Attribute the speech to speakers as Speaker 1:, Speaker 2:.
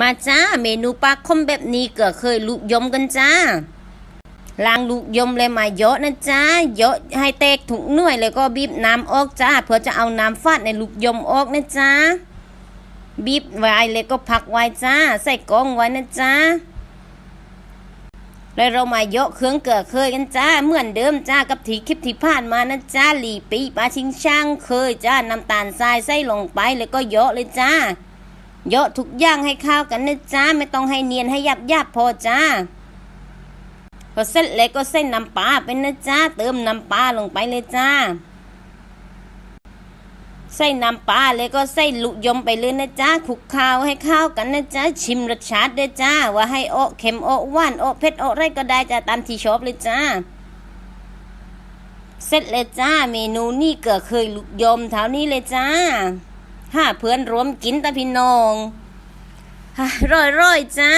Speaker 1: มาจ้าเมนูปลาคมแบบนี้ก็เคยลุกยมกันจ้าล้างลูกยมเลยมาเยอะนะจ้าเยอะให้แตกถุงหน่วยแล้วก็บีบน้ำออกจ้าเพื่อจะเอาน้ำฟาดในลูกยมออกนะจ้าบีบไว้เลยก็พักไว้จ้า ใส่กล้องไว้นะจ้าแล้วเรามาเยอะเครื่องเกลือเคยกันจ้าเหมือนเดิมจ้ากับที่คลิปที่ผ่านมานะจ้าหลีปีปลาชิงช่างเคยจ้าน้ำตาลทรายใส่ลงไปแล้วก็เยอะเลยจ้า เยอะทุกอย่างให้เข้ากันนะจ้าไม่ต้องให้เนียนให้ยับยับพอจ้าพอเสร็จแล้วก็ใส่น้ำปลาไปนะจ้าเติมน้ำปลาลงไปเลยจ้าใส่น้ำปลาแล้วก็ใส่ลูกยมไปเลยนะจ้าคลุกข้าวให้เข้ากันนะจ้าชิมรสชาติด้วยจ้า ว่าให้โอเค็มโอหวานโอเผ็ดโอะไรก็ได้จ้าตามที่ชอบเลยจ้า เสร็จเลยจ้า เมนูนี่ก็เคยลูกยมเท่านี้เลยจ้า ห้าเพื่อนรวมกินตาพี่น้องร่อยๆจ้า